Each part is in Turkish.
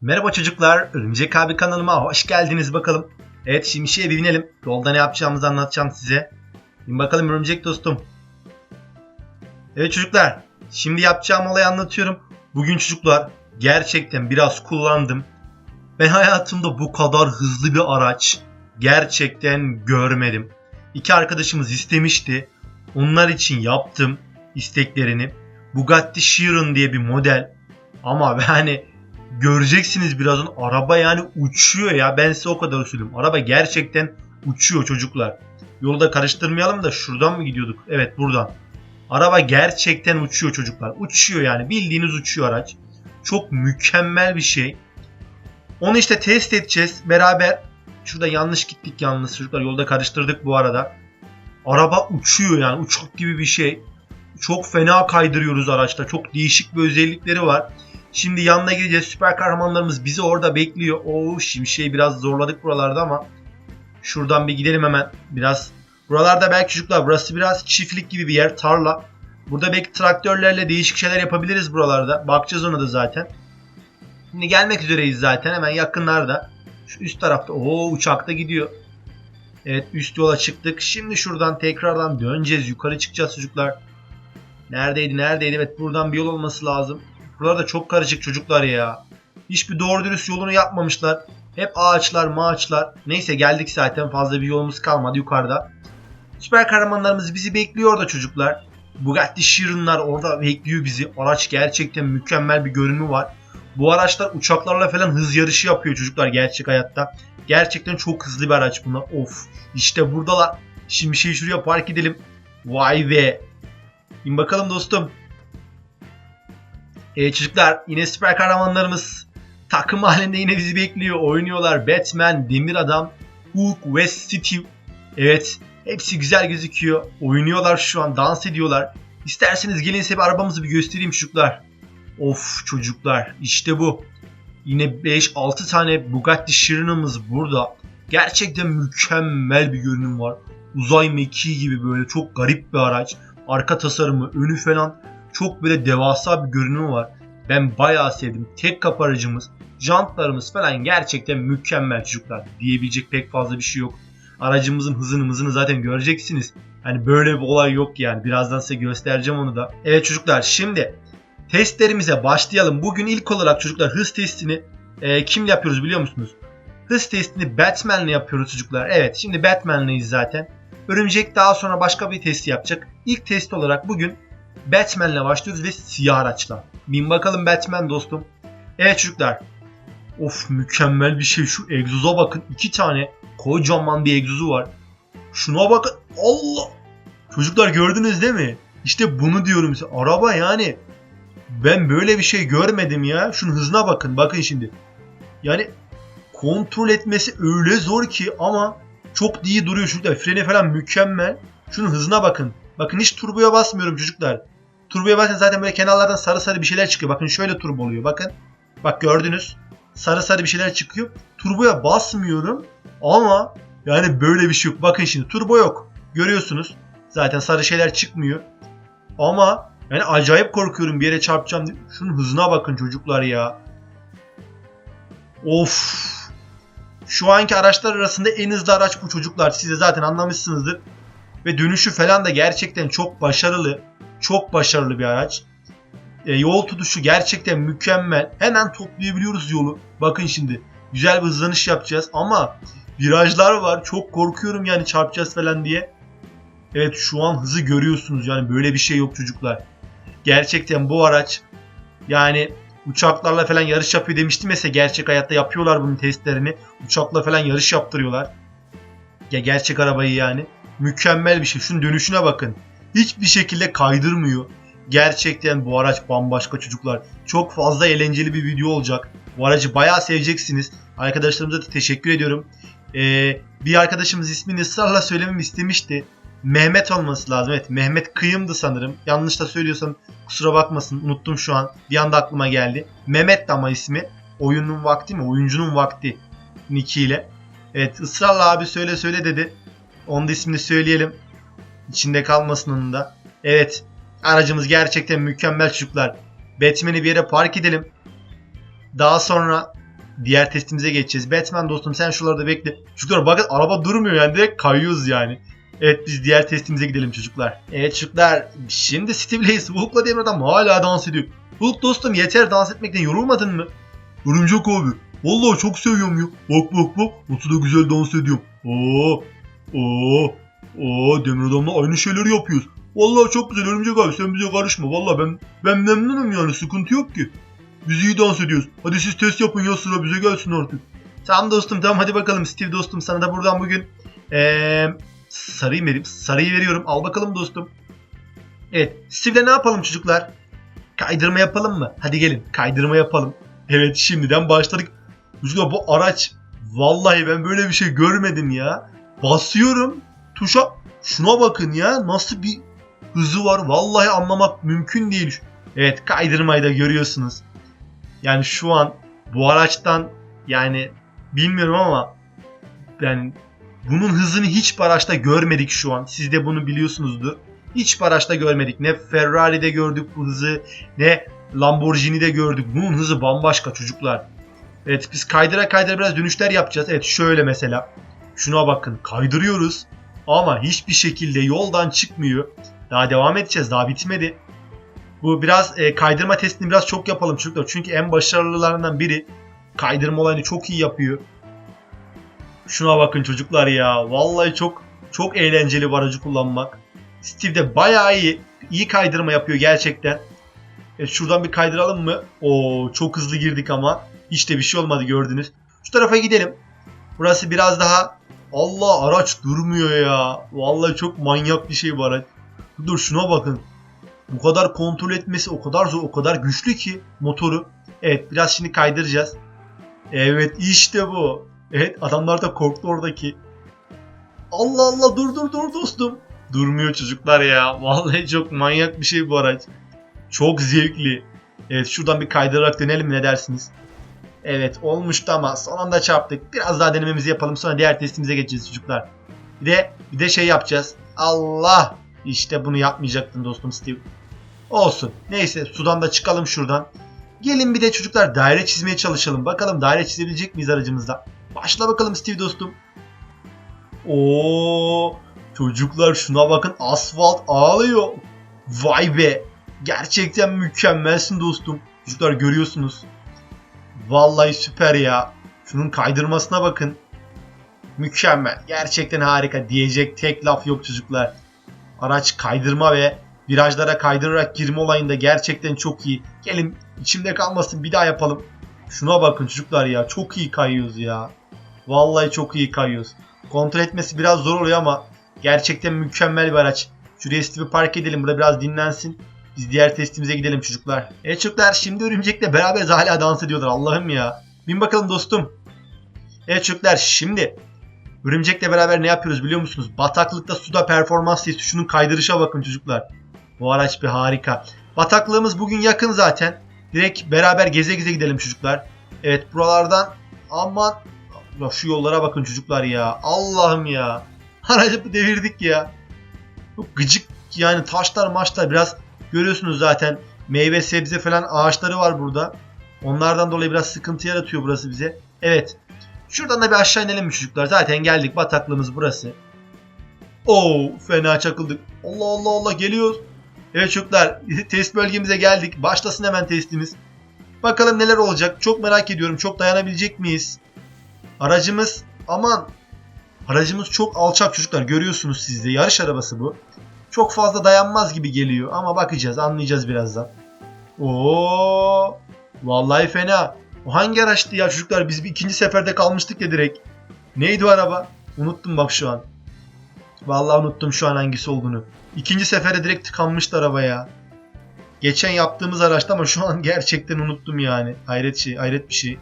Merhaba çocuklar, Örümcek abi kanalıma hoş geldiniz bakalım. Evet şimdi şeye bir binelim. Yolda ne yapacağımızı anlatacağım size. Bin bakalım Örümcek dostum. Evet çocuklar, şimdi yapacağım olayı anlatıyorum. Bugün çocuklar gerçekten biraz kullandım. Ben hayatımda bu kadar hızlı bir araç gerçekten görmedim. İki arkadaşımız istemişti. Onlar için yaptım isteklerini. Bugatti Chiron diye bir model. Ama yani göreceksiniz birazdan araba yani uçuyor ya ben size o kadar söyleyeyim. Araba gerçekten uçuyor çocuklar. Yolda karıştırmayalım da şuradan mı gidiyorduk? Evet buradan. Araba gerçekten uçuyor çocuklar. Uçuyor yani bildiğiniz uçuyor araç. Çok mükemmel bir şey. Onu işte test edeceğiz beraber. Şurada yanlış gittik yalnız çocuklar yolda karıştırdık bu arada. Araba uçuyor yani uçak gibi bir şey. Çok fena kaydırıyoruz araçta. Çok değişik bir özellikleri var. Şimdi yanına gideceğiz. Süper kahramanlarımız bizi orada bekliyor. Oo şimdi şey biraz zorladık buralarda ama şuradan bir gidelim hemen. Biraz buralarda belki çocuklar burası biraz çiftlik gibi bir yer. Tarla. Burada belki traktörlerle değişik şeyler yapabiliriz buralarda. Bakacağız ona da zaten. Şimdi gelmek üzereyiz zaten. Hemen yakınlarda. Şu üst tarafta. Oo uçakta gidiyor. Evet üst yola çıktık. Şimdi şuradan tekrardan döneceğiz. Yukarı çıkacağız çocuklar. Neredeydi neredeydi? Evet buradan bir yol olması lazım. Buralar da çok karışık çocuklar ya. Hiçbir doğru dürüst yolunu yapmamışlar. Hep ağaçlar mağaçlar. Neyse geldik zaten fazla bir yolumuz kalmadı yukarıda. Süper kahramanlarımız bizi bekliyor orada çocuklar. Bugatti Chiron'lar orada bekliyor bizi. Araç gerçekten mükemmel bir görünümü var. Bu araçlar uçaklarla falan hız yarışı yapıyor çocuklar gerçek hayatta. Gerçekten çok hızlı bir araç bunlar. Of işte buradalar. Şimdi şey şuraya park edelim. Vay be. İn bakalım dostum. Ee, çocuklar yine süper kahramanlarımız takım halinde yine bizi bekliyor. Oynuyorlar. Batman, Demir Adam, Hulk ve Steve. Evet hepsi güzel gözüküyor. Oynuyorlar şu an dans ediyorlar. İsterseniz gelin size bir arabamızı bir göstereyim çocuklar. Of çocuklar işte bu. Yine 5-6 tane Bugatti Chiron'ımız burada. Gerçekten mükemmel bir görünüm var. Uzay mekiği gibi böyle çok garip bir araç. Arka tasarımı, önü falan çok böyle devasa bir görünümü var. Ben bayağı sevdim. Tek kapı aracımız, jantlarımız falan gerçekten mükemmel çocuklar. Diyebilecek pek fazla bir şey yok. Aracımızın hızını hızını zaten göreceksiniz. Hani böyle bir olay yok yani. Birazdan size göstereceğim onu da. Evet çocuklar şimdi testlerimize başlayalım. Bugün ilk olarak çocuklar hız testini e, kimle yapıyoruz biliyor musunuz? Hız testini Batman'le yapıyoruz çocuklar. Evet şimdi Batman'leyiz zaten. Örümcek daha sonra başka bir test yapacak. İlk test olarak bugün Batman'le başlıyoruz ve siyah araçla. Bin bakalım Batman dostum. Evet çocuklar. Of mükemmel bir şey. Şu egzoza bakın. iki tane kocaman bir egzozu var. Şuna bakın. Allah. Çocuklar gördünüz değil mi? İşte bunu diyorum size. Araba yani. Ben böyle bir şey görmedim ya. Şunun hızına bakın. Bakın şimdi. Yani kontrol etmesi öyle zor ki ama çok iyi duruyor çocuklar. Freni falan mükemmel. Şunun hızına bakın. Bakın hiç turboya basmıyorum çocuklar. Turboya basın zaten böyle kenarlardan sarı sarı bir şeyler çıkıyor. Bakın şöyle turbo oluyor. Bakın. Bak gördünüz. Sarı sarı bir şeyler çıkıyor. Turboya basmıyorum. Ama yani böyle bir şey yok. Bakın şimdi turbo yok. Görüyorsunuz. Zaten sarı şeyler çıkmıyor. Ama yani acayip korkuyorum bir yere çarpacağım. Şunun hızına bakın çocuklar ya. Of. Şu anki araçlar arasında en hızlı araç bu çocuklar. Siz de zaten anlamışsınızdır. Ve dönüşü falan da gerçekten çok başarılı. Çok başarılı bir araç. E, yol tutuşu gerçekten mükemmel. Hemen toplayabiliyoruz yolu. Bakın şimdi. Güzel bir hızlanış yapacağız ama virajlar var. Çok korkuyorum yani çarpacağız falan diye. Evet şu an hızı görüyorsunuz yani böyle bir şey yok çocuklar. Gerçekten bu araç yani uçaklarla falan yarış yapıyor demiştim mesela gerçek hayatta yapıyorlar bunun testlerini. Uçakla falan yarış yaptırıyorlar. Ya gerçek arabayı yani. Mükemmel bir şey. Şunun dönüşüne bakın. Hiçbir şekilde kaydırmıyor. Gerçekten bu araç bambaşka çocuklar. Çok fazla eğlenceli bir video olacak. Bu aracı bayağı seveceksiniz. Arkadaşlarımıza da teşekkür ediyorum. Ee, bir arkadaşımız ismini ısrarla söylememi istemişti. Mehmet olması lazım. Evet Mehmet Kıyım'dı sanırım. Yanlış da söylüyorsam kusura bakmasın. Unuttum şu an. Bir anda aklıma geldi. Mehmet ama ismi. Oyunun vakti mi? Oyuncunun vakti. Nick ile. Evet ısrarla abi söyle söyle dedi. Onun da ismini söyleyelim. İçinde kalmasın onun da. Evet. Aracımız gerçekten mükemmel çocuklar. Batman'i bir yere park edelim. Daha sonra diğer testimize geçeceğiz. Batman dostum sen şuralarda bekle. Çocuklar bakın araba durmuyor yani direkt kayıyoruz yani. Evet biz diğer testimize gidelim çocuklar. Evet çocuklar şimdi Steve Lace Hulk'la Demir Adam hala dans ediyor. Hulk dostum yeter dans etmekten yorulmadın mı? Örümcek abi. Vallahi çok seviyorum ya. Bak bak bak. Nasıl da güzel dans ediyorum. Oo. Oo. Oo. Demir Adam'la aynı şeyleri yapıyoruz. Vallahi çok güzel Örümcek abi sen bize karışma. Vallahi ben ben memnunum yani sıkıntı yok ki. Biz iyi dans ediyoruz. Hadi siz test yapın ya sıra bize gelsin artık. Tamam dostum tamam hadi bakalım Steve dostum sana da buradan bugün ee, sarıyı vereyim. Sarıyı veriyorum. Al bakalım dostum. Evet. Steve'le ne yapalım çocuklar? Kaydırma yapalım mı? Hadi gelin kaydırma yapalım. Evet şimdiden başladık. Çocuklar bu araç vallahi ben böyle bir şey görmedim ya. Basıyorum tuşa şuna bakın ya nasıl bir hızı var vallahi anlamak mümkün değil. Evet kaydırmayı da görüyorsunuz. Yani şu an bu araçtan yani bilmiyorum ama yani bunun hızını hiçbir araçta görmedik şu an. Siz de bunu biliyorsunuzdur. Hiçbir araçta görmedik. Ne Ferrari'de gördük bu hızı ne Lamborghini'de gördük. Bunun hızı bambaşka çocuklar. Evet biz kaydıra kaydıra biraz dönüşler yapacağız. Evet şöyle mesela. Şuna bakın kaydırıyoruz. Ama hiçbir şekilde yoldan çıkmıyor. Daha devam edeceğiz. Daha bitmedi. Bu biraz e, kaydırma testini biraz çok yapalım çocuklar. Çünkü en başarılılarından biri kaydırma olayını çok iyi yapıyor. Şuna bakın çocuklar ya. Vallahi çok çok eğlenceli bu aracı kullanmak. Steve de bayağı iyi. iyi kaydırma yapıyor gerçekten. Evet, şuradan bir kaydıralım mı? Oo çok hızlı girdik ama. Hiç de bir şey olmadı gördünüz. Şu tarafa gidelim. Burası biraz daha... Allah araç durmuyor ya. Vallahi çok manyak bir şey bu araç. Dur şuna bakın. Bu kadar kontrol etmesi o kadar zor, o kadar güçlü ki motoru. Evet biraz şimdi kaydıracağız. Evet işte bu. Evet adamlar da korktu oradaki. Allah Allah dur dur dur dostum. Durmuyor çocuklar ya. Vallahi çok manyak bir şey bu araç. Çok zevkli. Evet şuradan bir kaydırarak dönelim ne dersiniz? Evet olmuştu ama son anda çarptık. Biraz daha denememizi yapalım sonra diğer testimize geçeceğiz çocuklar. Bir de bir de şey yapacağız. Allah! İşte bunu yapmayacaktın dostum Steve. Olsun. Neyse sudan da çıkalım şuradan. Gelin bir de çocuklar daire çizmeye çalışalım. Bakalım daire çizebilecek miyiz aracımızda? Başla bakalım Steve dostum. Oo, çocuklar şuna bakın asfalt ağlıyor. Vay be. Gerçekten mükemmelsin dostum. Çocuklar görüyorsunuz. Vallahi süper ya. Şunun kaydırmasına bakın. Mükemmel. Gerçekten harika. Diyecek tek laf yok çocuklar. Araç kaydırma ve virajlara kaydırarak girme olayında gerçekten çok iyi. Gelin içimde kalmasın bir daha yapalım. Şuna bakın çocuklar ya. Çok iyi kayıyoruz ya. Vallahi çok iyi kayıyoruz. Kontrol etmesi biraz zor oluyor ama gerçekten mükemmel bir araç. Şuraya Steve'i park edelim. Burada biraz dinlensin. Biz diğer testimize gidelim çocuklar. Evet çocuklar şimdi örümcekle beraber hala dans ediyorlar. Allah'ım ya. Bin bakalım dostum. Evet çocuklar şimdi örümcekle beraber ne yapıyoruz biliyor musunuz? Bataklıkta suda performans testi. Şunun kaydırışa bakın çocuklar. Bu araç bir harika. Bataklığımız bugün yakın zaten. Direkt beraber geze geze gidelim çocuklar. Evet buralardan aman şu yollara bakın çocuklar ya. Allah'ım ya. Aracı devirdik ya. Çok gıcık yani taşlar maçlar biraz görüyorsunuz zaten. Meyve sebze falan ağaçları var burada. Onlardan dolayı biraz sıkıntı yaratıyor burası bize. Evet. Şuradan da bir aşağı inelim çocuklar? Zaten geldik bataklığımız burası. Oo fena çakıldık. Allah Allah Allah geliyoruz. Evet çocuklar test bölgemize geldik. Başlasın hemen testimiz. Bakalım neler olacak. Çok merak ediyorum. Çok dayanabilecek miyiz? Aracımız aman aracımız çok alçak çocuklar görüyorsunuz siz de yarış arabası bu. Çok fazla dayanmaz gibi geliyor ama bakacağız anlayacağız birazdan. Oo vallahi fena. O hangi araçtı ya çocuklar biz bir ikinci seferde kalmıştık ya direkt. Neydi o araba? Unuttum bak şu an. Vallahi unuttum şu an hangisi olduğunu. İkinci sefere direkt tıkanmıştı araba ya. Geçen yaptığımız araçta ama şu an gerçekten unuttum yani. Hayret şey, hayret bir şey.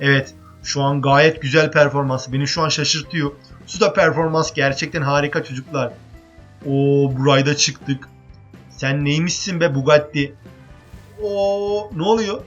Evet. Şu an gayet güzel performansı. Beni şu an şaşırtıyor. Suda performans gerçekten harika çocuklar. Oo burayda çıktık. Sen neymişsin be Bugatti? Oo ne oluyor?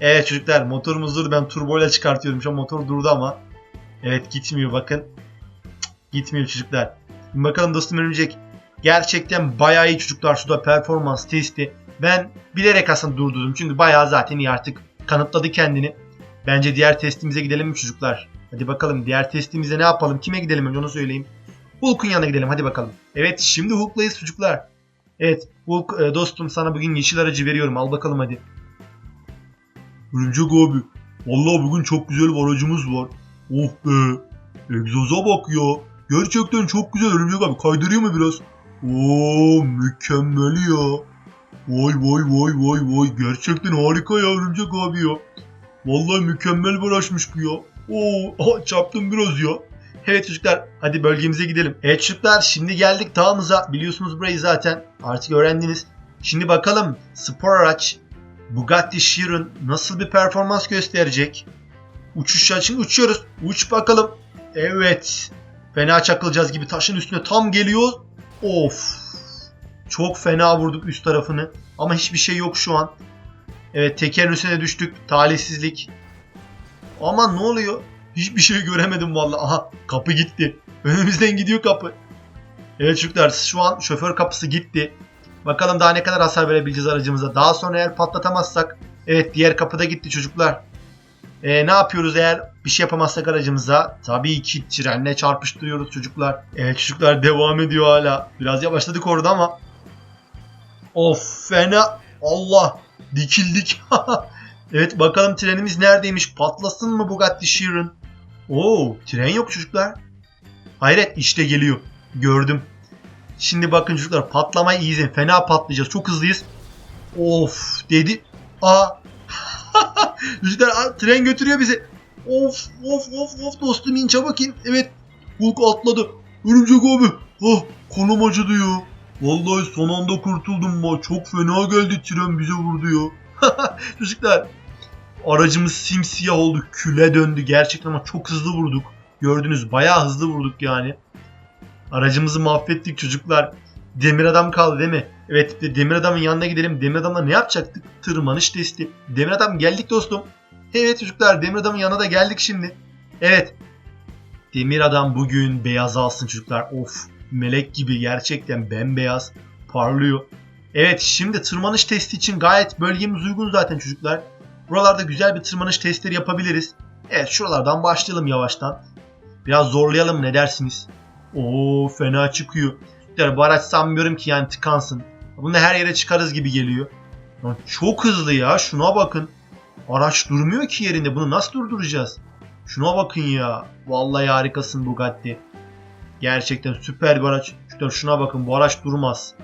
Evet çocuklar motorumuz durdu. Ben turboyla çıkartıyorum. Şu motor durdu ama. Evet gitmiyor bakın. Gitmiyor çocuklar. Bakalım dostum örümcek. Gerçekten bayağı iyi çocuklar suda performans testi. Ben bilerek aslında durdurdum. Çünkü bayağı zaten iyi artık kanıtladı kendini. Bence diğer testimize gidelim mi çocuklar? Hadi bakalım diğer testimize ne yapalım? Kime gidelim önce onu söyleyeyim. Hulk'un yanına gidelim hadi bakalım. Evet şimdi Hulk'layız çocuklar. Evet Hulk e, dostum sana bugün yeşil aracı veriyorum al bakalım hadi. Örümcek abi. Vallahi bugün çok güzel bir aracımız var. Oh be. Egzoza bak ya. Gerçekten çok güzel örümcek abi. Kaydırıyor mu biraz? Oo mükemmel ya. Vay vay vay vay vay. Gerçekten harika ya örümcek abi ya. Vallahi mükemmel bir araçmış bu ya. Oo aha, çarptım biraz ya. Evet çocuklar hadi bölgemize gidelim. Evet çocuklar şimdi geldik dağımıza. Biliyorsunuz burayı zaten artık öğrendiniz. Şimdi bakalım spor araç Bugatti Chiron nasıl bir performans gösterecek? Uçuş için uçuyoruz. Uç bakalım. Evet. Fena çakılacağız gibi taşın üstüne tam geliyor. Of. Çok fena vurduk üst tarafını. Ama hiçbir şey yok şu an. Evet tekerin üstüne düştük. Talihsizlik. Aman ne oluyor? Hiçbir şey göremedim vallahi. Aha kapı gitti. Önümüzden gidiyor kapı. Evet çocuklar şu an şoför kapısı gitti. Bakalım daha ne kadar hasar verebileceğiz aracımıza. Daha sonra eğer patlatamazsak. Evet diğer kapıda gitti çocuklar. Ee, ne yapıyoruz eğer bir şey yapamazsak aracımıza? Tabii ki trenle çarpıştırıyoruz çocuklar. Evet çocuklar devam ediyor hala. Biraz yavaşladık orada ama. Of fena. Allah. Dikildik. evet bakalım trenimiz neredeymiş? Patlasın mı Bugatti Chiron? Oo tren yok çocuklar. Hayret işte geliyor. Gördüm. Şimdi bakın çocuklar patlamayı iyi izleyin. Fena patlayacağız. Çok hızlıyız. Of dedi. Aa. çocuklar tren götürüyor bizi. Of of of of dostum in çabuk in. Evet. Hulk atladı. Örümcek abi. Ah kolum acıdı ya. Vallahi son anda kurtuldum ma. Çok fena geldi tren bize vurdu ya. çocuklar aracımız simsiyah oldu. Küle döndü gerçekten ama çok hızlı vurduk. Gördünüz bayağı hızlı vurduk yani. Aracımızı mahvettik çocuklar. Demir adam kaldı değil mi? Evet de- demir adamın yanına gidelim. Demir adamla ne yapacaktık? Tırmanış testi. Demir adam geldik dostum. Evet çocuklar demir adamın yanına da geldik şimdi. Evet. Demir adam bugün beyaz alsın çocuklar. Of melek gibi gerçekten bembeyaz parlıyor. Evet şimdi tırmanış testi için gayet bölgemiz uygun zaten çocuklar. Buralarda güzel bir tırmanış testleri yapabiliriz. Evet şuralardan başlayalım yavaştan. Biraz zorlayalım ne dersiniz? Oo fena çıkıyor. Yani bu araç sanmıyorum ki yani tıkansın. Bunu her yere çıkarız gibi geliyor. Lan çok hızlı ya şuna bakın. Araç durmuyor ki yerinde bunu nasıl durduracağız? Şuna bakın ya. Vallahi harikasın Bugatti. Gerçekten süper bir araç. Şuna bakın bu araç durmaz.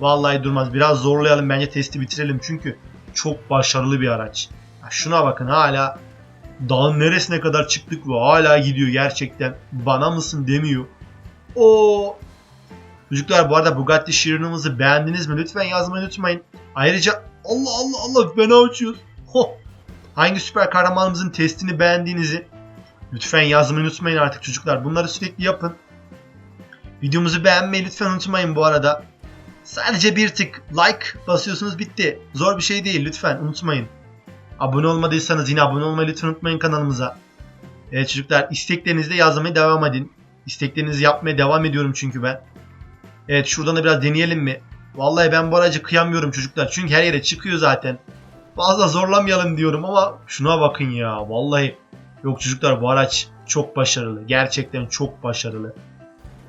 Vallahi durmaz. Biraz zorlayalım bence testi bitirelim çünkü çok başarılı bir araç. Şuna bakın hala dağın neresine kadar çıktık ve hala gidiyor gerçekten. Bana mısın demiyor. O Çocuklar bu arada Bugatti Chiron'umuzu beğendiniz mi? Lütfen yazmayı unutmayın. Ayrıca Allah Allah Allah fena uçuyoruz. Hangi süper kahramanımızın testini beğendiğinizi lütfen yazmayı unutmayın artık çocuklar. Bunları sürekli yapın. Videomuzu beğenmeyi lütfen unutmayın bu arada. Sadece bir tık like basıyorsunuz bitti. Zor bir şey değil lütfen unutmayın. Abone olmadıysanız yine abone olmayı lütfen unutmayın kanalımıza. Evet çocuklar isteklerinizi de yazmaya devam edin. İsteklerinizi yapmaya devam ediyorum çünkü ben. Evet şuradan da biraz deneyelim mi? Vallahi ben bu aracı kıyamıyorum çocuklar. Çünkü her yere çıkıyor zaten. Fazla zorlamayalım diyorum ama şuna bakın ya. Vallahi yok çocuklar bu araç çok başarılı. Gerçekten çok başarılı.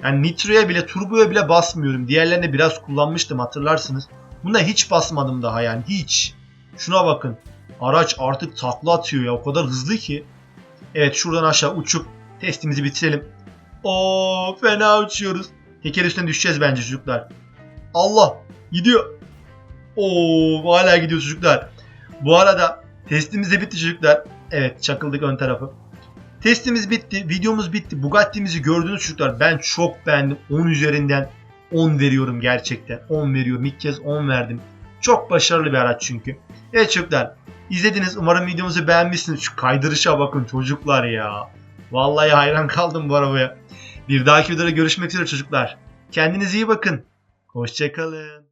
Yani nitroya bile turboya bile basmıyorum. Diğerlerine biraz kullanmıştım hatırlarsınız. Bunda hiç basmadım daha yani hiç. Şuna bakın. Araç artık takla atıyor ya o kadar hızlı ki. Evet şuradan aşağı uçup testimizi bitirelim. Oo fena uçuyoruz. Teker üstüne düşeceğiz bence çocuklar. Allah gidiyor. Oo hala gidiyor çocuklar. Bu arada testimiz de bitti çocuklar. Evet çakıldık ön tarafı. Testimiz bitti. Videomuz bitti. Bugatti'mizi gördünüz çocuklar. Ben çok beğendim. 10 üzerinden 10 veriyorum gerçekten. 10 veriyorum. İlk kez 10 verdim. Çok başarılı bir araç çünkü. Evet çocuklar. İzlediniz. Umarım videomuzu beğenmişsiniz. Şu kaydırışa bakın çocuklar ya. Vallahi hayran kaldım bu arabaya. Bir dahaki videoda görüşmek üzere çocuklar. Kendinize iyi bakın. Hoşçakalın.